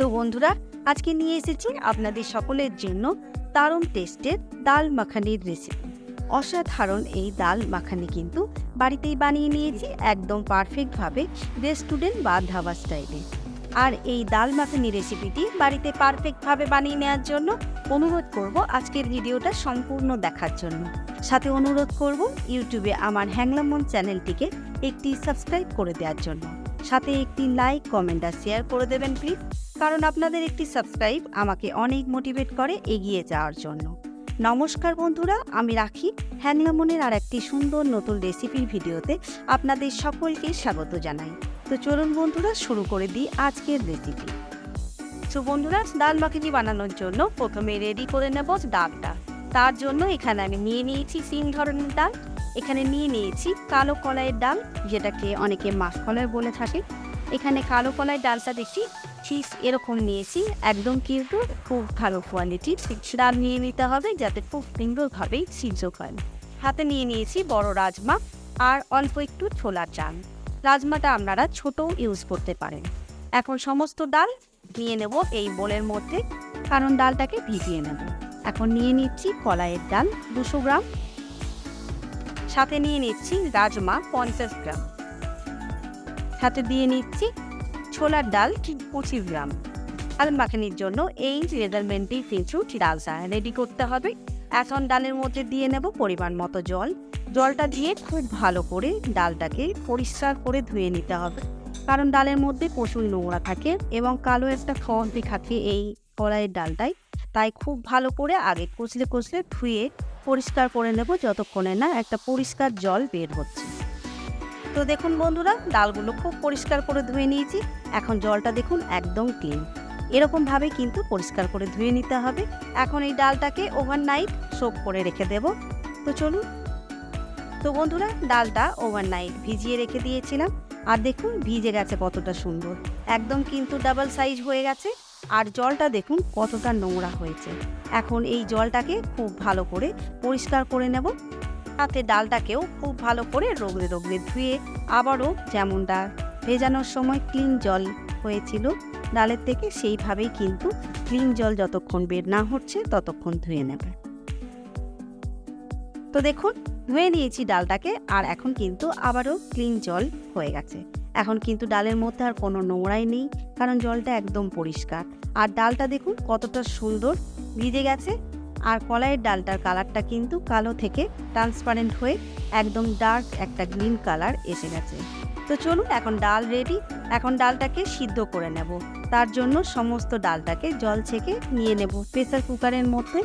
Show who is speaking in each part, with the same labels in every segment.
Speaker 1: তো বন্ধুরা, আজকে নিয়ে এসেছি আপনাদের সকলের জন্য দারুণ টেস্টের ডাল মাখানির রেসিপি অসাধারণ এই ডাল মাখানি কিন্তু বাড়িতেই বানিয়ে নিয়েছি একদম পারফেক্টভাবে রেস্টুরেন্ট বা ধাবা স্টাইলে আর এই ডাল মাখানি রেসিপিটি বাড়িতে পারফেক্টভাবে বানিয়ে নেওয়ার জন্য অনুরোধ করব আজকের ভিডিওটা সম্পূর্ণ দেখার জন্য। সাথে অনুরোধ করব ইউটিউবে আমার হ্যাংলামন চ্যানেলটিকে একটি সাবস্ক্রাইব করে দেওয়ার জন্য। সাথে একটি লাইক কমেন্ট আর শেয়ার করে দেবেন প্লিজ কারণ আপনাদের একটি সাবস্ক্রাইব আমাকে অনেক মোটিভেট করে এগিয়ে যাওয়ার জন্য। নমস্কার বন্ধুরা, আমি রাখি। হ্যাংলামনের আর একটি সুন্দর নতুন রেসিপির ভিডিওতে আপনাদের সকলকে স্বাগত জানাই। তো চলুন বন্ধুরা, শুরু করে দিই আজকের রেসিপি তো বন্ধুরা, ডাল মাখিনি বানানোর জন্য প্রথমে রেডি করে নেব ডালটা। তার জন্য এখানে আমি নিয়ে নিয়েছি তিন ধরনের ডাল। এখানে নিয়ে নিয়েছি কালো কলাইয়ের ডাল, যেটাকে অনেকে মাছ কলাই বলে থাকে। এখানে কালো কলাইয়ের ডালটা দেখছি ঠিক এরকম নিয়েছি, একদম কিন্তু খুব ভালো কোয়ালিটির ডাল নিয়ে নিতে হবে যাতে খুব সুন্দরভাবেই সিদ্ধ হয়। হাতে নিয়ে নিয়েছি বড় রাজমা আর অল্প একটু ছোলার চাল। রাজমাটা আপনারা ছোটও ইউজ করতে পারেন। এখন সমস্ত ডাল নিয়ে নেব এই বোলের মধ্যে, কারণ ডালটাকে ভিজিয়ে নেব। এখন নিয়ে নিচ্ছি কলাইয়ের ডাল, দুশো গ্রাম। সাথে নিয়ে নিচ্ছি রাজমা পঞ্চাশ গ্রাম। সাথে দিয়ে নিচ্ছি ছোলার ডাল পঁচিশ গ্রাম। আর মাখানির জন্য এই মেজারমেন্টই কিন্তু ডালটা রেডি করতে হবে। এখন ডালের মধ্যে দিয়ে নেব পরিমাণ মতো জল। জলটা দিয়ে খুব ভালো করে ডালটাকে পরিষ্কার করে ধুয়ে নিতে হবে। কারণ ডালের মধ্যে প্রচুর নোংরা থাকে এবং কালো একটা ফন্তি থাকে এই কড়াইয়ের ডালটায়। তাই খুব ভালো করে আগে কচলে কচলে ধুয়ে পরিষ্কার করে নেব যতক্ষণে না একটা পরিষ্কার জল বের হচ্ছে। তো দেখুন বন্ধুরা, ডালগুলো খুব পরিষ্কার করে ধুয়ে নিয়েছি। এখন জলটা দেখুন একদম ক্লিন এরকমভাবে কিন্তু পরিষ্কার করে ধুয়ে নিতে হবে। এখন এই ডালটাকে ওভারনাইট সোপ করে রেখে দেব। তো চলুন। তো বন্ধুরা, ডালটা ওভারনাইট ভিজিয়ে রেখে দিয়েছিলাম। আর দেখুন, ভিজে গেছে কতটা সুন্দর। একদম কিন্তু ডাবল সাইজ হয়ে গেছে। আর জলটা দেখুন কতটা নোংরা হয়েছে। এখন এই জলটাকে খুব ভালো করে পরিষ্কার করে নেব। সাথে ডালটাকেও খুব ভালো করে রগড়ে রগড়ে ধুয়ে আবারও যেমনটা ভেজানোর সময় ক্লিন জল হয়েছিল ডালের থেকে সেইভাবেই কিন্তু ক্লিন জল যতক্ষণ বের না হচ্ছে ততক্ষণ ধুয়ে নেবে। তো দেখুন, ধুয়ে নিয়েছি ডালটাকে আর এখন কিন্তু আবারও ক্লিন জল হয়ে গেছে। এখন কিন্তু ডালের মধ্যে আর কোনো নোংরাই নেই, কারণ জলটা একদম পরিষ্কার। আর ডালটা দেখুন কতটা সুন্দর ভিজে গেছে আর কলাইয়ের ডালটার কালারটা কিন্তু কালো থেকে ট্রান্সপারেন্ট হয়ে একদম ডার্ক একটা গ্রিন কালার এসে গেছে। তো চলুন এখন ডাল রেডি এখন ডালটাকে সিদ্ধ করে নেব। তার জন্য সমস্ত ডালটাকে জল ছেঁকে নিয়ে নেব। প্রেসার কুকারের মধ্যে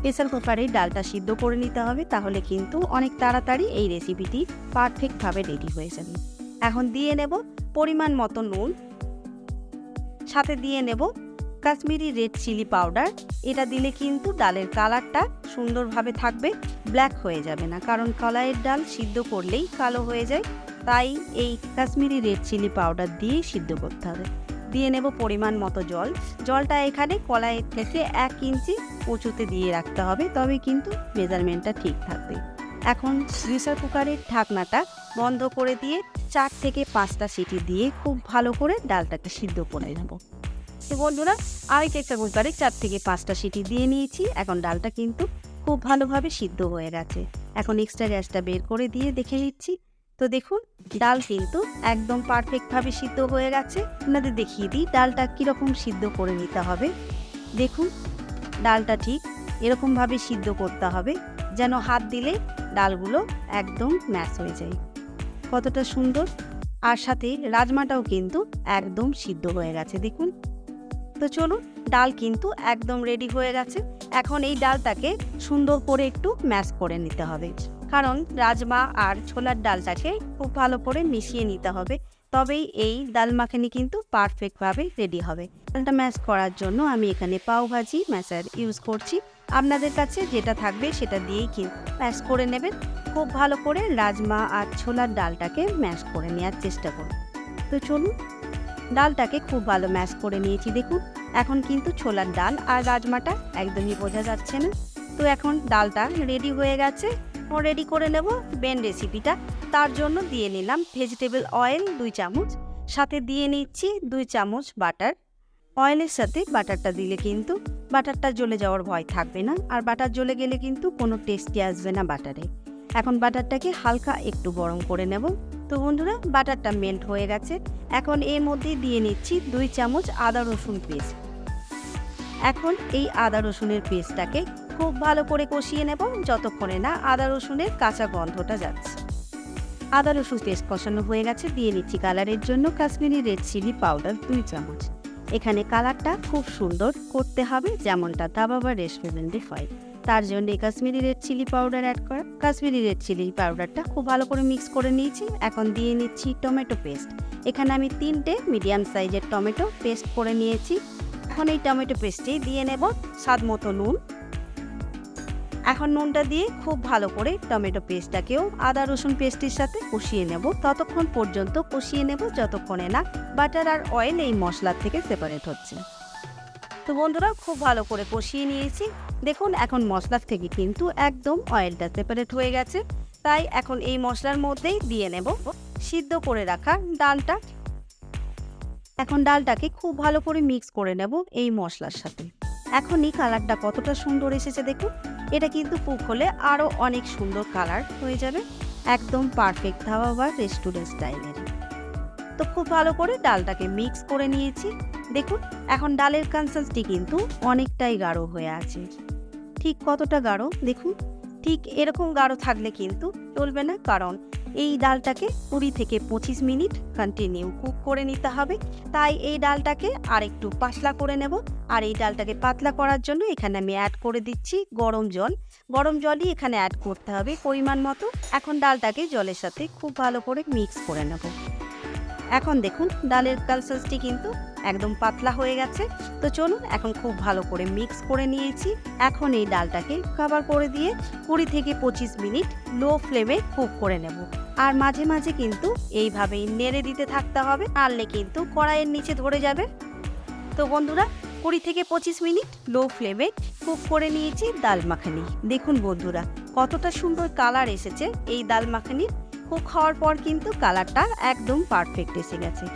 Speaker 1: প্রেসার কুকারে ডালটা সিদ্ধ করে নিতে হবে, তাহলে কিন্তু অনেক তাড়াতাড়ি এই রেসিপিটি পারফেক্টভাবে রেডি হয়ে যাবে। এখন দিয়ে নেব পরিমাণ মতো নুন, সাথে দিয়ে নেব কাশ্মীরি রেড চিলি পাউডার, এটা দিলে কিন্তু ডালের কালারটা সুন্দরভাবে থাকবে, ব্ল্যাক হয়ে যাবে না। কারণ কলাইয়ের ডাল সিদ্ধ করলেই কালো হয়ে যায়, তাই এই কাশ্মীরি রেড চিলি পাউডার দিয়ে সিদ্ধ করতে হবে। দিয়ে নেব পরিমাণ মতো জল। জলটা এখানে কলাইয়ের থেকে এক ইঞ্চি উঁচুতে দিয়ে রাখতে হবে, তবে কিন্তু মেজারমেন্টটা ঠিক থাকবে। এখন প্রেসার কুকারের ঢাকনাটা বন্ধ করে দিয়ে চার থেকে পাঁচটা সিটি দিয়ে খুব ভালো করে ডালটাকে সিদ্ধ করে নেব। তো বন্ধুরা আরেক একটা কুকারে চার থেকে পাঁচটা সিটি দিয়ে নিয়েছি। এখন ডালটা কিন্তু খুব ভালোভাবে সিদ্ধ হয়ে গেছে। এখন এক্সট্রা গ্যাসটা বের করে দিয়ে দেখে নিচ্ছি। তো দেখুন, ডাল কিন্তু একদম পারফেক্টভাবে সিদ্ধ হয়ে গেছে। আপনাদের দেখিয়ে দিই ডালটা কীরকম সিদ্ধ করে নিতে হবে। দেখুন, ডালটা ঠিক এরকমভাবে সিদ্ধ করতে হবে, যেন হাত দিলে ডালগুলো একদম ম্যাশ হয়ে যায়। কতটা সুন্দর। আর সাথে রাজমাটাও কিন্তু একদম সিদ্ধ হয়ে গেছে, দেখুন। তো চলুন, ডাল কিন্তু একদম রেডি হয়ে গেছে। এখন এই ডালটাকে সুন্দর করে একটু ম্যাশ করে নিতে হবে। কারণ রাজমা আর ছোলার ডালটাকে খুব ভালো করে মিশিয়ে নিতে হবে। তবেই এই ডাল মাখানি কিন্তু পারফেক্টভাবে রেডি হবে। ডালটা ম্যাশ করার জন্য আমি এখানে পাও ভাজি ম্যাশার ইউজ করছি। আপনাদের কাছে যেটা থাকবে সেটা দিয়েই কিন্তু ম্যাশ করে নেবেন। খুব ভালো করে রাজমা আর ছোলার ডালটাকে ম্যাশ করে নেওয়ার চেষ্টা করুন। তো চলুন ডালটাকে খুব ভালো ম্যাশ করে নিয়েছি, দেখুন। এখন কিন্তু ছোলার ডাল আর রাজমাটা একদমই বোঝা যাচ্ছে না। তো এখন ডালটা রেডি হয়ে গেছে। ও রেডি করে নেব বেন রেসিপিটা তার জন্য দিয়ে নিলাম ভেজিটেবল অয়েল দুই চামচ। সাথে দিয়ে নিচ্ছি দুই চামচ বাটার অয়েলের সাথে বাটারটা দিলে কিন্তু বাটারটা জ্বলে যাওয়ার ভয় থাকবে না। আর বাটার জ্বলে গেলে কিন্তু কোনো টেস্টি আসবে না বাটারে এখন বাটারটাকে হালকা একটু গরম করে নেব। তো বন্ধুরা, বাটারটা মেল্ট হয়ে গেছে। এখন এর মধ্যে দিয়ে নিচ্ছি দুই চামচ আদা রসুন পেস্ট। এখন এই আদা রসুনের পেস্টটাকে খুব ভালো করে কষিয়ে নেব, যতক্ষণে না আদা রসুনের কাঁচা গন্ধটা যাচ্ছে। আদা রসুন পেস্ট কষানো হয়ে গেছে, দিয়ে নিচ্ছি কালারের জন্য কাশ্মীরি রেড চিলি পাউডার দুই চামচ। এখানে কালারটা খুব সুন্দর করতে হবে, যেমনটা ধাবা বা রেস্টুরেন্টে হয়। তার জন্য Kashmiri red chilli powder add করা। কাশ্মীরি রেড চিলি পাউডারটা খুব ভালো করে মিক্স করে নিয়েছি। এখন দিয়ে নিচ্ছি টমেটো পেস্ট এখানে আমি তিনটে মিডিয়াম সাইজের টমেটো পেস্ট করে নিয়েছি। এখন এই টমেটো পেস্টেই দিয়ে নেব স্বাদ মতো নুন। এখন নুনটা দিয়ে খুব ভালো করে টমেটো পেস্টটাকেও আদা, রসুন পেস্টের সাথে কষিয়ে নেব। ততক্ষণ পর্যন্ত কষিয়ে নেব, যতক্ষণে না বাটার আর অয়েল এই মশলার থেকে সেপারেট হচ্ছে। তো বন্ধুরা, খুব ভালো করে কষিয়ে নিয়েছি। দেখুন, এখন মশলার থেকে কিন্তু একদম অয়েলটা সেপারেট হয়ে গেছে। তাই এখন এই মশলার মধ্যেই দিয়ে নেব সিদ্ধ করে রাখা ডালটা। এখন ডালটাকে খুব ভালো করে মিক্স করে নেব এই মশলার সাথে। এখনই কালারটা কতটা সুন্দর এসেছে দেখুন, এটা কিন্তু কুক হলে আরও অনেক সুন্দর কালার হয়ে যাবে। একদম পারফেক্ট ধাবা বা রেস্টুরেন্ট স্টাইলের তো খুব ভালো করে ডালটাকে মিক্স করে নিয়েছি। দেখুন, এখন ডালের কনসেন্সটি কিন্তু অনেকটাই গাঢ় হয়ে আছে। ঠিক কতটা গাঢ়? দেখুন, ঠিক এরকম গাঢ় থাকলে কিন্তু চলবে না, কারণ এই ডালটাকে কুড়ি থেকে পঁচিশ মিনিট কন্টিনিউ কুক করে নিতে হবে। তাই এই ডালটাকে আর একটু পাতলা করে নেব। আর এই ডালটাকে পাতলা করার জন্য এখানে আমি অ্যাড করে দিচ্ছি গরম জল। গরম জলই এখানে অ্যাড করতে হবে পরিমাণ মতো। এখন ডালটাকে জলের সাথে খুব ভালো করে মিক্স করে নেব। এখন দেখুন, ডালের কালসাসটি কিন্তু একদম পাতলা হয়ে গেছে। তো চলুন, এখন খুব ভালো করে মিক্স করে নিয়েছি। এখন এই ডালটাকে কভার করে দিয়ে কুড়ি থেকে পঁচিশ মিনিট লো ফ্লেমে কুক করে নেব। আর মাঝে মাঝে কিন্তু এইভাবেই নেড়ে দিতে থাকতে হবে আনলে কিন্তু কড়াইয়ের নিচে ধরে যাবে। তো বন্ধুরা, কুড়ি থেকে পঁচিশ মিনিট লো ফ্লেমে কুক করে নিয়েছি ডাল মাখানি। দেখুন বন্ধুরা, কতটা সুন্দর কালার এসেছে এই ডাল মাখানির। কুক হওয়ার পর কিন্তু কালারটা একদম পারফেক্ট এসে গেছে।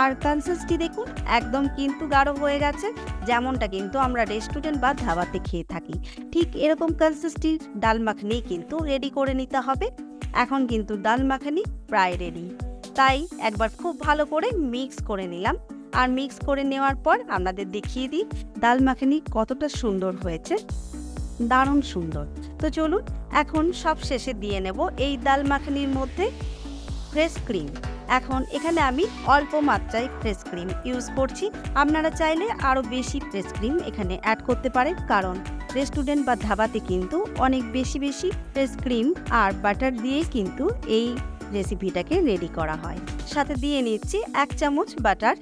Speaker 1: আর কনসিস্টি দেখুন, একদম কিন্তু গাঢ় হয়ে গেছে, যেমনটা কিন্তু আমরা রেস্টুরেন্ট বা ধাবাতে খেয়ে থাকি। ঠিক এরকম কনসিস্টির ডাল মাখানি কিন্তু রেডি করে নিতে হবে। এখন কিন্তু ডাল মাখানি প্রায় রেডি তাই একবার খুব ভালো করে মিক্স করে নিলাম। আর মিক্স করে নেওয়ার পর আপনাদের দেখিয়ে দিই, ডাল মাখানি কতটা সুন্দর হয়েছে। দারুণ সুন্দর। তো চলুন, এখন সব শেষে দিয়ে নেব এই ডাল মাখানির মধ্যে ফ্রেশ ক্রিম এখন এখানে আমি অল্প মাত্রায় ফ্রেশ ক্রিম ইউজ করছি। আপনারা চাইলে আরও বেশি ফ্রেশ ক্রিম এখানে অ্যাড করতে পারেন, কারণ রেস্টুরেন্ট বা ধাবাতে কিন্তু অনেক বেশি বেশি ফ্রেশ ক্রিম আর বাটার দিয়েই কিন্তু এই রেসিপিটাকে রেডি করা হয়। সাথে দিয়ে নিচ্ছি এক চামচ বাটার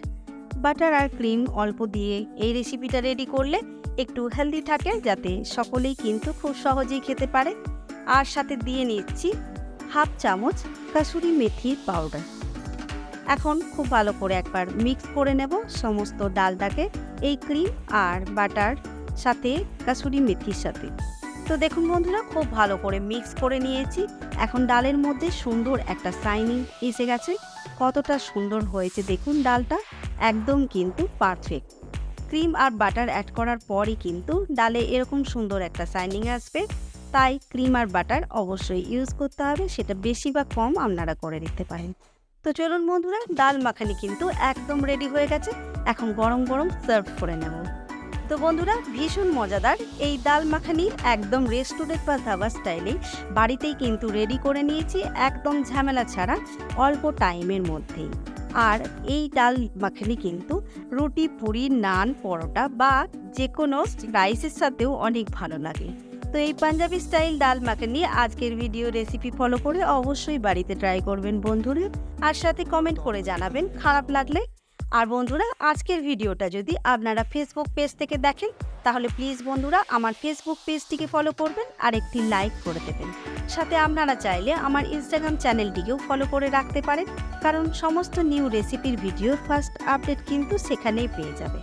Speaker 1: বাটার আর ক্রিম অল্প দিয়ে এই রেসিপিটা রেডি করলে একটু হেলদি থাকে যাতে সকলেই কিন্তু খুব সহজেই খেতে পারে। আর সাথে দিয়ে নিচ্ছি হাফ চামচ কাসুরি মেথির পাউডার এখন খুব ভালো করে একবার মিক্স করে নেব সমস্ত ডালটাকে, এই ক্রিম আর বাটার সাথে কাসুরি মেথির সাথে। তো দেখুন বন্ধুরা, খুব ভালো করে মিক্স করে নিয়েছি। এখন ডালের মধ্যে সুন্দর একটা সাইনিং এসে গেছে। কতটা সুন্দর হয়েছে দেখুন ডালটা, একদম কিন্তু পারফেক্ট ক্রিম আর বাটার অ্যাড করার পরই কিন্তু ডালে এরকম সুন্দর একটা শাইনিং আসবে। তাই ক্রিম আর বাটার অবশ্যই ইউজ করতে হবে, সেটা বেশি বা কম আপনারা করে দিতে পারেন। তো চলুন বন্ধুরা, ডাল মাখানি কিন্তু একদম রেডি হয়ে গেছে। এখন গরম গরম সার্ভ করে নেব। তো বন্ধুরা, ভীষণ মজাদার এই ডাল মাখানি একদম রেস্টুরেন্ট বা ধাবা স্টাইলে বাড়িতেই কিন্তু রেডি করে নিয়েছি, একদম ঝামেলা ছাড়া, অল্প টাইমের মধ্যেই। আর এই ডাল মাখানি কিন্তু রুটি, পুরি, নান, পরোটা বা যে কোনো রাইসের সাথেও অনেক ভালো লাগে। তো এই পাঞ্জাবি স্টাইল ডাল মাখানি আজকের ভিডিও রেসিপি ফলো করে অবশ্যই বাড়িতে ট্রাই করবেন বন্ধুরা। আর সাথে কমেন্ট করে জানাবেন খারাপ লাগলে। আর বন্ধুরা, আজকের ভিডিওটা যদি আপনারা ফেসবুক পেজ থেকে দেখেন তাহলে প্লিজ বন্ধুরা আমার ফেসবুক পেজটিকে ফলো করবেন আর একটি লাইক করে দেবেন। সাথে আপনারা চাইলে আমার ইনস্টাগ্রাম চ্যানেলটিকেও ফলো করে রাখতে পারেন, কারণ সমস্ত নিউ রেসিপির ভিডিও ফার্স্ট আপডেট কিন্তু সেখানেই পেয়ে যাবে।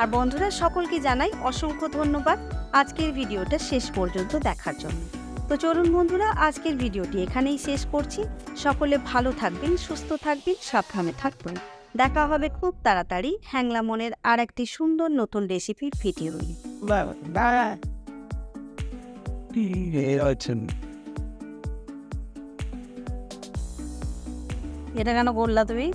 Speaker 1: আর বন্ধুরা, সকলকে জানাই অসংখ্য ধন্যবাদ আজকের ভিডিওটা শেষ পর্যন্ত দেখার জন্য। তো চলুন বন্ধুরা, আজকের ভিডিওটি এখানেই শেষ করছি। সকলে ভালো থাকবেন, সুস্থ থাকবেন, সাবধানে থাকবেন। দেখা হবে খুব তাড়াতাড়ি। হ্যাংলা মনের আর একটি সুন্দর নতুন রেসিপির ভিডিও নিয়ে। এটা কেন করলা তুমি?